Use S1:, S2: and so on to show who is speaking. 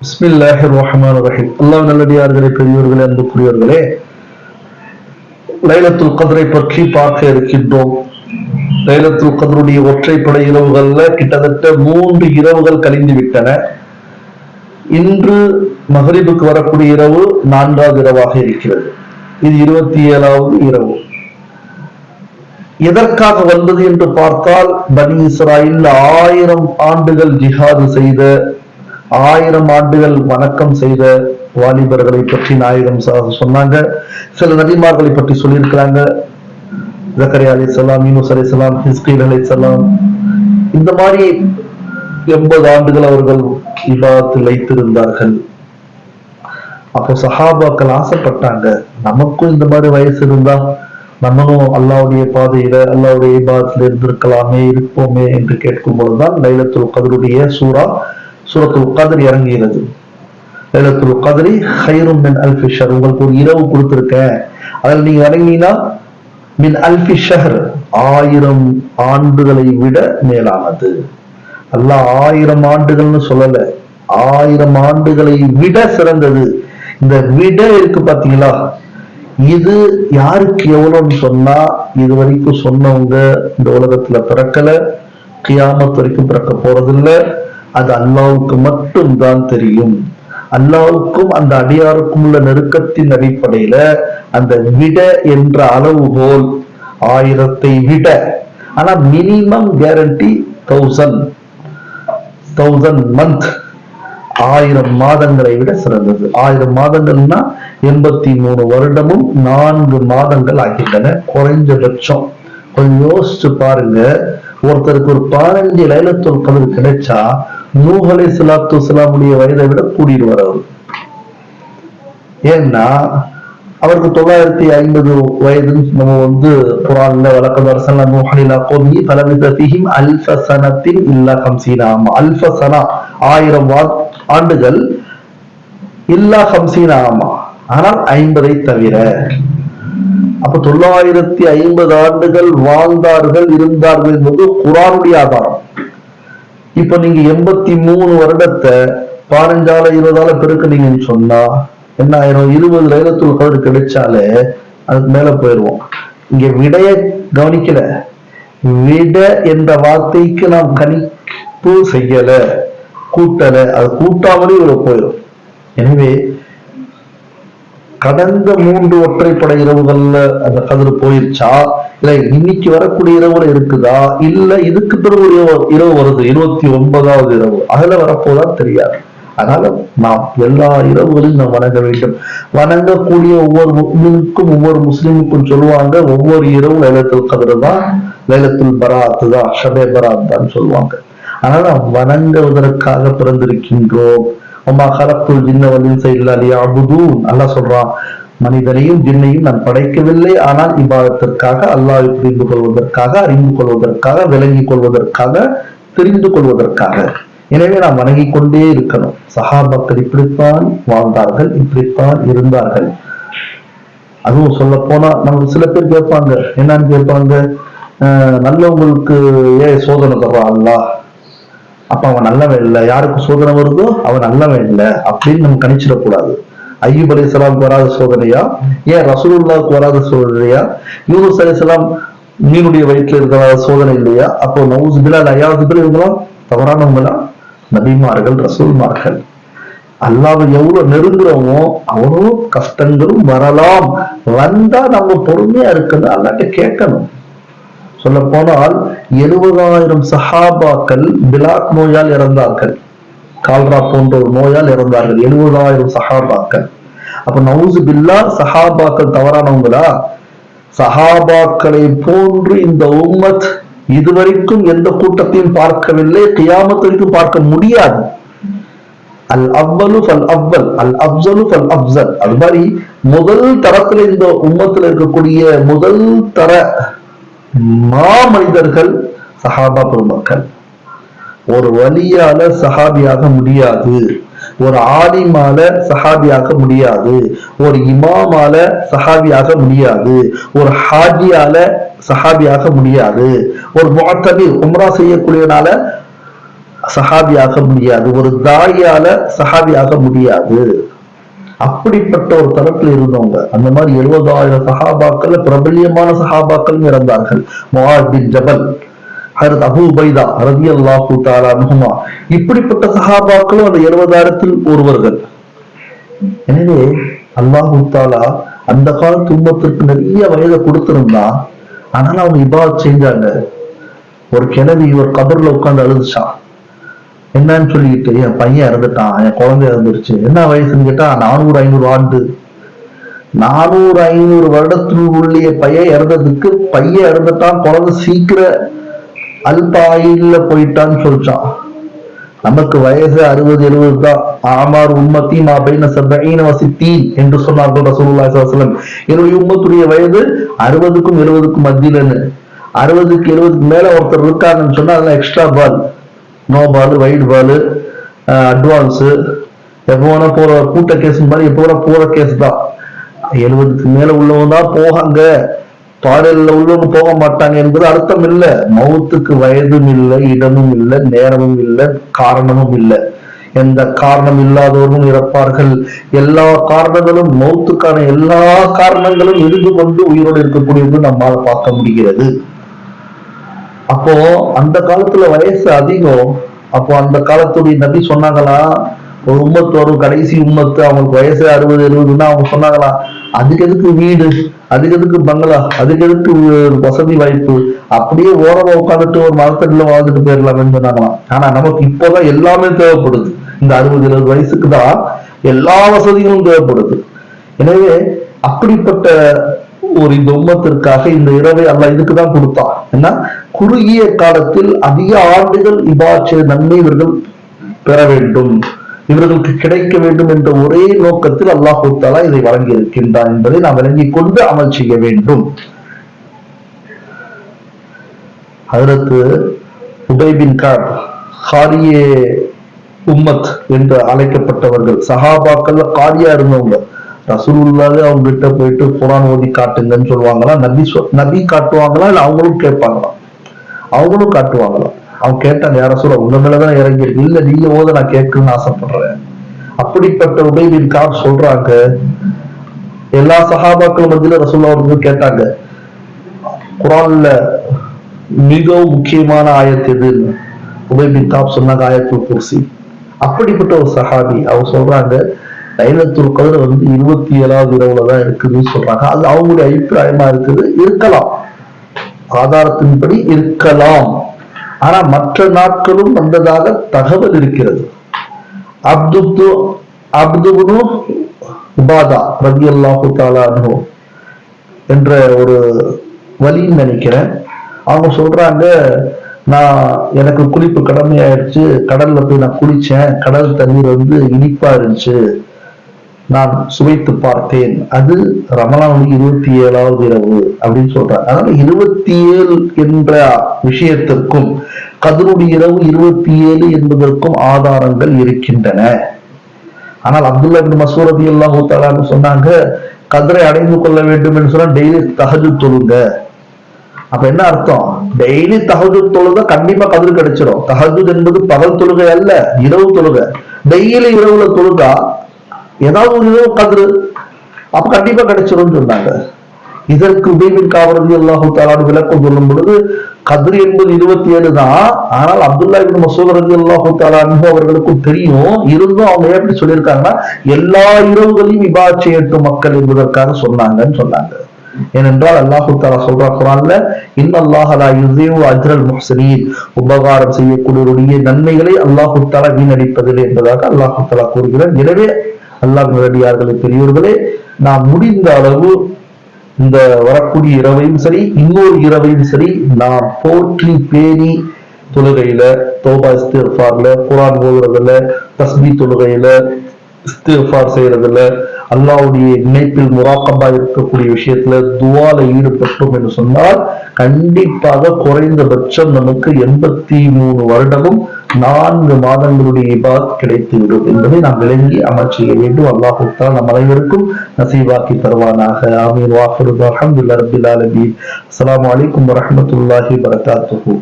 S1: ரஹ்மான் ரஹீம் அல்லாஹ் நல்லடியார்களே பெரியோர்களே அன்புக்குரியவர்களே லைலத்துல் கத்ரை பற்றி பார்க்க இருக்கின்றோம். லைலத்துல் கதருடைய ஒற்றைப்படை இரவுகள்ல கிட்டத்தட்ட மூன்று இரவுகள் கழிந்து விட்டன இன்று மகரிபுக்கு வரக்கூடிய இரவு நான்காவது இரவாக இருக்கிறது. இது இருபத்தி ஏழாவது இரவு. எதற்காக வந்தது என்று பார்த்தால் பனி இஸ்ராயில் ஆயிரம் ஆண்டுகள் ஜிஹாது செய்த ஆயிரம் ஆண்டுகள் வணக்கம் செய்த வாலிபர்களை பற்றி நாயகம் சொன்னாங்க. சில நபிமார்களை பற்றி சொல்லியிருக்கிறாங்க. ஜக்கரே அலி சலாம் யூனுஸ் அலி சலாம் ஹிஸ்கீல் அலி சலாம் இந்த மாதிரி எண்பது ஆண்டுகள் அவர்கள் இபாத்தில் வைத்திருந்தார்கள். அப்போ சஹாபாக்கள் ஆசைப்பட்டாங்க நமக்கும் இந்த மாதிரி வயசு இருந்தா நம்மளும் அல்லாவுடைய பாதையில அல்லாவுடைய இபாதத்துல இருந்திருக்கலாமே இருப்போமே என்று கேட்கும் பொழுதுதான் லைலத்துல் கதருடைய சூறா சூரத்துல் கதர் இறங்குகிறது. லைலத்துல் கதிரி ஹைரும் மின் அல்ஃபி ஷர் உங்களுக்கு ஒரு இரவு கொடுத்திருக்கேன் அதில் நீங்க இறங்கினா மின் அல்ஃபி ஷஹர். ஆயிரம் ஆண்டுகளை விட மேலானது. அல்ல ஆயிரம் ஆண்டுகள்னு சொல்லல. ஆயிரம் ஆண்டுகளை விட சிறந்தது. இந்த விட இருக்கு பாத்தீங்களா இது யாருக்கு எவ்வளவுன்னு சொன்னா இது வரைக்கும் சொன்னவங்க இந்த உலகத்துல பிறக்கல. கியாமத்து வரைக்கும் பிறக்க போறதில்லை. அது அல்லாவுக்கு மட்டும் தான் தெரியும். அல்லாவுக்கும் அந்த அடியாருக்கும் உள்ள நெருக்கத்தின் அடிப்படையில அந்த விட என்ற அளவுகோல் ஆயிரத்தை விட. ஆனா minimum guarantee thousand thousand month ஆயிரம் மாதங்களை விட சிறந்தது. ஆயிரம் மாதங்கள்னா எண்பத்தி மூணு வருடமும் நான்கு மாதங்கள் ஆகின்றன. குறைஞ்சபட்சம். கொஞ்சம் யோசிச்சு பாருங்க. ஒருத்தருக்கு ஒரு பதினஞ்சு லைலத்துல் கதிர் கிடைச்சா நூஹலை சலாத்து சலாமுடைய வயதை விட கூடிடுவார் அவர். ஏன்னா அவருக்கு தொள்ளாயிரத்தி ஐம்பது வயது நம்ம வந்து குரான்ல வழக்கம் அரசன் நூஹலிலா கோமி பலவித அல்பசனத்தின் இல்லா கம்சீனாம் ஆமா ஆயிரம் ஆண்டுகள் இல்லா கம்சீனாமா ஆனால் ஐம்பதை தவிர அப்ப தொள்ளாயிரத்தி ஐம்பது ஆண்டுகள் வாழ்ந்தார்கள் இருந்தார்கள் என்பது குரானுடைய ஆதாரம். இப்ப நீங்க எண்பத்தி மூணு வருடத்தை பதினஞ்சால இருபதால பெருக்குனீங்கன்னு சொன்னா என்ன ஆயிரும்? இருபது லைலத்துல் கவர் கிடைச்சாலே அதுக்கு மேல போயிருவோம். இங்க விடைய கவனிக்கல. விட என்ற வார்த்தைக்கு நாம் கணிப்பு செய்யல கூட்டல. அது கூட்டாமலே இவ்வளவு போயிடும் எனவே கடந்த மூன்று ஒற்றைப்படை இரவுகள்ல அந்த கதிர் போயிருச்சா? இல்ல இன்னைக்கு வரக்கூடிய இரவுல இருக்குதா? இல்ல இதுக்கு பிறகு இரவு- இரவு வருது இருபத்தி ஒன்பதாவது இரவு. அதுல வரப்போதான் தெரியாது. அதனால நாம் எல்லா இரவுகளையும் நாம் வணங்க வேண்டும். வணங்கக்கூடிய ஒவ்வொரு முஸ்லிமுக்கும் ஒவ்வொரு முஸ்லிமுக்கும் சொல்லுவாங்க ஒவ்வொரு இரவும் லைலத்துல் கதிர் தான் லைலத்துல் பராத்து தான் ஷபே பராத் தான் சொல்லுவாங்க. அதனால நாம் வணங்குவதற்காக பிறந்திருக்கின்றோம். ஒமா கலப்புல் ஜின்னவலின் செயலாளி அல்லாஹ் சொல்றான் மனிதனையும் ஜின்னையும் நான் படைக்கவில்லை. ஆனால் இபாதத்திற்காக அல்லாஹ் புரிந்து கொள்வதற்காக அறிந்து கொள்வதற்காக விளங்கிக் கொள்வதற்காக தெரிந்து கொள்வதற்காக. எனவே நாம் வணங்கிக் கொண்டே இருக்கணும். சஹாபாக்கள் இப்படித்தான் வாழ்ந்தார்கள் இப்படித்தான் இருந்தார்கள். அதுவும் சொல்ல போனா நம்ம சில பேர் கேட்பாங்க என்னன்னு கேட்பாங்க? அஹ் நல்லவங்களுக்கு ஏன் சோதனை தர்றா அல்லாஹ்? அப்ப அவன் நல்லவன் இல்லை. யாருக்கு சோதனை வருதோ அவன் நல்லவன் இல்லை. அப்படின்னு நம்ம கணிச்சிடக்கூடாது. ஐயூப் அலி வராத சோதனையா? ஏன் ரசூலுல்லாவுக்கு வராத சோதனையா? யூனுஸ் அலி மீனுடைய வயிற்றுல இருக்கிற சோதனை இல்லையா? அப்போ நவுஸ் பிலால் ஐயாவது பேர் இவங்களாம் தவறானவங்களா நபிமார்கள் ரசூல்மார்கள். அல்லாஹ் எவ்வளவு நெருங்குறோமோ அவ்வளோ கஷ்டங்களும் வரலாம். வந்தா நம்ம பொறுமையா இருக்கணும். அல்லாட்ட கேட்கணும். சொல்ல போனால் எழுபதாயிரம் சஹாபாக்கள் பிலாக் நோயால் இறந்தார்கள். கால்ரா போன்ற ஒரு நோயால் இறந்தார்கள். எழுபதாயிரம் சஹாபாக்கள். அப்ப நவுசு பில்லா சஹாபாக்கள் தவறானவங்களா? சஹாபாக்களை போன்று இந்த உம்மத் இதுவரைக்கும் எந்த கூட்டத்தையும் பார்க்கவில்லை. கியாமத்து வரைக்கும் பார்க்க முடியாது. அல் அவ்வலு ஃபல் அவ்வல். அல் அப்சலு ஃபல் அப்சல். அது மாதிரி முதல் தரத்துல இந்த உம்மத்துல இருக்கக்கூடிய முதல் தர மாமனிதர்கள் சஹாபா பெருமக்கள். ஒரு வலியால சஹாபியாக முடியாது. ஒரு ஆலிமால சஹாபியாக முடியாது. ஒரு இமாமால சஹாபியாக முடியாது. ஒரு ஹாஜியால சஹாபியாக முடியாது. ஒரு முஅத்தபிர் உம்ரா செய்யக்கூடியனால சஹாபியாக முடியாது. ஒரு தாயால சஹாபியாக முடியாது. அப்படிப்பட்ட ஒரு தரத்தில் இருந்தவங்க. அந்த மாதிரி எழுபதாயிரம் சஹாபாக்கள் பிரபல்யமான சஹாபாக்கள் இறந்தார்கள். முஆத் பின் ஜபல் ஹரத் அபு பைதா ரதி அல்லாஹு தாலா நுஹுமா இப்படிப்பட்ட சஹாபாக்களும் அந்த எழுபதாயிரத்தில் ஒருவர்கள். எனவே அல்லாஹு தாலா அந்த கால துன்பத்திற்கு நிறைய வயதை கொடுத்திருந்தா ஆனாலும் அவங்க இபாத் செஞ்சாங்க. ஒரு கிழவி ஒரு கபர்ல உட்கார்ந்து அழுதுச்சான் என்னன்னு சொல்லிட்டு என் பையன் இறந்துட்டான் என் குழந்தை இறந்துருச்சு. என்ன வயசுன்னு கேட்டா நானூறு ஐநூறு ஆண்டு. நானூறு ஐநூறு வருடத்தில் பையன் இறந்ததுக்கு பையன் இறந்துட்டான் குழந்தை சீக்கிரம் அல்பாயில போயிட்டான்னு சொல்லிச்சான் நமக்கு வயசு அறுபது எழுபது தான். ஆமார் உம்மத்தி மா பைன சபைன வசித்தீன் என்று சொன்னார்கள் ரசூலுல்லாஹி ஸல்லல்லாஹு வஸல்லம். என்னுடைய உம்மத்துடைய வயது அறுபதுக்கும் எழுபதுக்கும் மத்தியிலன்னு. அறுபதுக்கு எழுபதுக்கு மேல ஒருத்தர் இருக்காங்கன்னு சொன்னா அதெல்லாம் extra ball no ball wide ball advance எப்போ வேணா கூட்ட கேஸ் மாதிரி எப்போ வேணா போற கேஸ் தான். எழுபதுக்கு மேல உள்ளவங்க தான் போகாங்க. பாடலில் உள்ளவங்க போக மாட்டாங்க என்பது அர்த்தம் இல்ல. மௌத்துக்கு வயதும் இல்லை இடமும் இல்லை நேரமும் இல்லை காரணமும் இல்லை. எந்த காரணம் இல்லாதவர்களும் இறப்பார்கள். எல்லா காரணங்களும் மௌத்துக்கான எல்லா காரணங்களும் இருந்து கொண்டு உயிரோடு இருக்கக்கூடியது நம்மால் பார்க்க முடிகிறது. அப்போ அந்த காலத்துல வயசு அதிகம். அப்போ அந்த காலத்துடைய நபி சொன்னாங்களா? ஒரு உம்மத்து வரும் கடைசி உம்மத்து அவங்களுக்கு வயசு அறுபது எழுபதுன்னா அவங்க சொன்னாங்களா? அதுக்கு எதுக்கு வீடு? அதுக்கு எதுக்கு பங்களா? அதுக்கு எதுக்கு வசதி வாய்ப்பு? அப்படியே ஓரமா உட்காந்துட்டு ஒரு மரத்தடியில வாழ்ந்துட்டு போயிடலாம்னு சொன்னாங்களாம். ஆனா நமக்கு இப்போதான் எல்லாமே தேவைப்படுது. இந்த அறுபது எழுபது வயசுக்கு தான் எல்லா வசதிகளும் தேவைப்படுது. எனவே அப்படிப்பட்ட ஒரு இந்த உம்மத்திற்காக இந்த இரவை அல்ல இதுக்கு தான் கொடுத்தான். என்ன? குறுகிய காலத்தில் அதிக ஆண்டுகள் இபாச்சு நன்மை இவர்கள் பெற வேண்டும். இவர்களுக்கு கிடைக்க வேண்டும் என்ற ஒரே நோக்கத்தில் அல்லாஹு தாலா இதை வழங்கி இருக்கின்றான் என்பதை நாம் விளங்கிக் கொண்டு அமல் செய்ய வேண்டும். அதற்கு உபைபின் காப் ஹாரியே உம்மத் என்று அழைக்கப்பட்டவர்கள் சஹாபாக்கள் காரியா இருந்தவங்க ரசூலுல்லாவே அவங்க கிட்ட போயிட்டு குரான் ஓதி காட்டுங்கன்னு சொல்லுவாங்களா? நபி சொ நபி காட்டுவாங்களா? இல்ல அவங்களும் கேட்பாங்களா? அவங்களும் காட்டுவாங்களாம் அவங்க கேட்டாங்க யார சொல்ல உங்க மேலதான் இறங்கி இருக்கு. இல்ல நீங்க ஓத நான் கேட்கணும்னு ஆசைப்படுறேன். அப்படிப்பட்ட உபயவின் கார் சொல்றாங்க. எல்லா சகாபாக்கள் மத்தியில ரசூல்லா அவர்கள் கேட்டாங்க குரான்ல மிகவும் முக்கியமான ஆயத்து எதுன்னு? உபயபின் காப் சொன்னாங்க ஆயத்து குர்சி. அப்படிப்பட்ட ஒரு சஹாபி அவர் சொல்றாங்க லைலத்துல் கதிர் வந்து இருபத்தி ஏழாவது இரவுல தான் இருக்குதுன்னு சொல்றாங்க. அது அவங்களுடைய அபிப்பிராயமா இருக்குது. இருக்கலாம். ஆதாரத்தின்படி இருக்கலாம். ஆனா மற்ற நாட்களும் வந்ததாக தகவல் இருக்கிறது. அப்துப்து அப்துபுனு உபாதா ரவி அல்லாஹு தாலானு என்ற ஒரு வழின்னு நினைக்கிறேன். அவங்க சொல்றாங்க நான் எனக்கு குளிப்பு கடமையாயிடுச்சு. கடல்ல போய் நான் குளிச்சேன். கடல் தண்ணீர் வந்து இனிப்பா இருந்துச்சு. நான் சுவைத்து பார்த்தேன். அது ரமலானுடைய இருபத்தி ஏழாவது இரவு அப்படின்னு சொல்றாங்க. அதனால இருபத்தி ஏழு என்ற விஷயத்திற்கும் கதருடைய இரவு இருபத்தி ஏழு என்பதற்கும் ஆதாரங்கள் இருக்கின்றன. ஆனால் அப்துல்லா பின் மசூரதி எல்லாம் ஊத்தாளான்னு சொன்னாங்க கதிரை அடைந்து கொள்ள வேண்டும் என்று சொன்னா டெய்லி தகஜு தொழுங்க. அப்ப என்ன அர்த்தம்? டெய்லி தகஜு தொழுக கண்டிப்பா கதிர் கிடைச்சிடும் தகஜு என்பது பகல் தொழுகை அல்ல இரவு தொழுகை. டெய்லி இரவுல தொழுகா ஏதாவது ஒரு இரவு கதிரு. அப்ப கண்டிப்பா கிடைச்சிடும் சொன்னாங்க. இதற்கு உபயபின் காவரதி அல்லாஹு தாலாடு விளக்கம் சொல்லும் பொழுது கதிர் என்பது இருபத்தி ஏழு தான். ஆனால் அப்துல்லா இபின் மசூத் ரதி அல்லாஹு அவர்களுக்கும் தெரியும். இருந்தும் அவங்க எப்படி சொல்லியிருக்காங்கன்னா எல்லா இரவுகளையும் இபா செய்யட்டும் மக்கள் என்பதற்காக சொன்னாங்கன்னு சொன்னாங்க. ஏனென்றால் அல்லாஹு தாலா சொல்றா குரான்ல இன் அல்லாஹலா யுஸீவு அஜ்ரல் முஹ்சினீன். உபகாரம் செய்யக்கூடியவருடைய நன்மைகளை அல்லாஹு தாலா வீணடிப்பதில்லை என்பதாக அல்லாஹு தாலா கூறுகிறார். எனவே அல்லாஹ் நேரடியார்களே பெரியோர்களே நாம் முடிந்த அளவு இந்த வரக்கூடிய இரவையும் சரி இன்னொரு இரவையும் சரி நாம் போற்றி பேணி தொழுகையில தோபா இஸ்திஃபார்ல குரான் ஓதுறதுல தஸ்மி தொழுகையில இஸ்திஃபார் செய்யறதுல அல்லாவுடைய இணைப்பில் முராக்கபா இருக்கக்கூடிய விஷயத்துல துவால ஈடுபட்டோம் என்று சொன்னால் கண்டிப்பாக குறைந்தபட்சம் நமக்கு எண்பத்தி மூணு வருடமும் நான்கு மாதங்களுடைய இபாத் கிடைத்துவிடும் என்பதை நாம் விளங்கி அமல் செய்ய வேண்டும். அல்லாஹுத்தால் நம் அனைவருக்கும் நசீவாக்கி தருவானாக. ஆமீர் வாஃபருது அஹமதுல்லா ரபில் அலபி அஸ்லாம் வலைக்கம் வரமத்துல்லாஹி வரகாத்துஹு